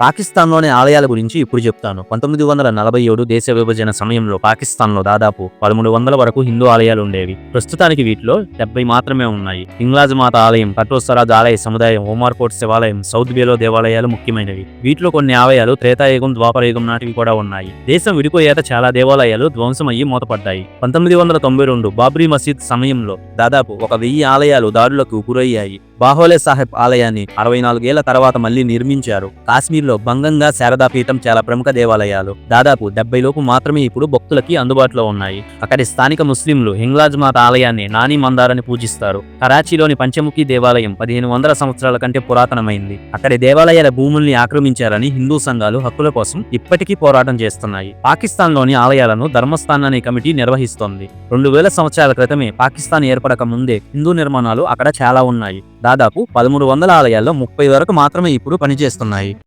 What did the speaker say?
పాకిస్తాన్లోని ఆలయాల గురించి ఇప్పుడు చెప్తాను. పంతొమ్మిది వందల నలభై ఏడు దేశ విభజన సమయంలో పాకిస్తాన్లో దాదాపు పదమూడు వందల వరకు హిందూ ఆలయాలు ఉండేవి. ప్రస్తుతానికి వీటిలో డెబ్బై మాత్రమే ఉన్నాయి. ఇంగ్లాజ్ మాత ఆలయం కటోసరాజ్ ఆలయ సముదాయం ఓమార్కోట్ శివాలయం సౌత్ బేలో దేవాలయాలు ముఖ్యమైనవి. వీటిలో కొన్ని ఆలయాలు త్రేతాయుగం ద్వాపరయుగం నాటివి కూడా ఉన్నాయి. దేశం విడిపోయేత చాలా దేవాలయాలు ధ్వంసమయ్యి మూతపడ్డాయి. పంతొమ్మిది వందల తొంభై రెండు బాబ్రీ మసీద్ సమయంలో దాదాపు ఒక వెయ్యి ఆలయాలు దారులకు గురయ్యాయి. బాహోలే సాహెబ్ ఆలయాన్ని అరవై నాలుగేళ్ళ తర్వాత మళ్ళీ నిర్మించారు. కాశ్మీర్లో బంగంగా శారదా పీఠం చాలా ప్రముఖ దేవాలయాలు. దాదాపు డెబ్బై లోపు మాత్రమే ఇప్పుడు భక్తులకి అందుబాటులో ఉన్నాయి. అక్కడి స్థానిక ముస్లింలు హింగ్లాజ్ మాత ఆలయాన్ని నాని మందారని పూజిస్తారు. కరాచీలోని పంచముఖి దేవాలయం పదిహేను వందల సంవత్సరాల కంటే పురాతనమైంది. అక్కడి దేవాలయాల భూముల్ని ఆక్రమించారని హిందూ సంఘాలు హక్కుల కోసం ఇప్పటికీ పోరాటం చేస్తున్నాయి. పాకిస్తాన్లోని ఆలయాలను ధర్మస్థాన్ అనే కమిటీ నిర్వహిస్తోంది. రెండు వేల సంవత్సరాల క్రితమే పాకిస్తాన్ ఏర్పడక ముందే హిందూ నిర్మాణాలు అక్కడ చాలా ఉన్నాయి. దాదాపు పదమూడు వందల ఆలయాల్లో ముప్పై వరకు మాత్రమే ఇప్పుడు పనిచేస్తున్నాయి.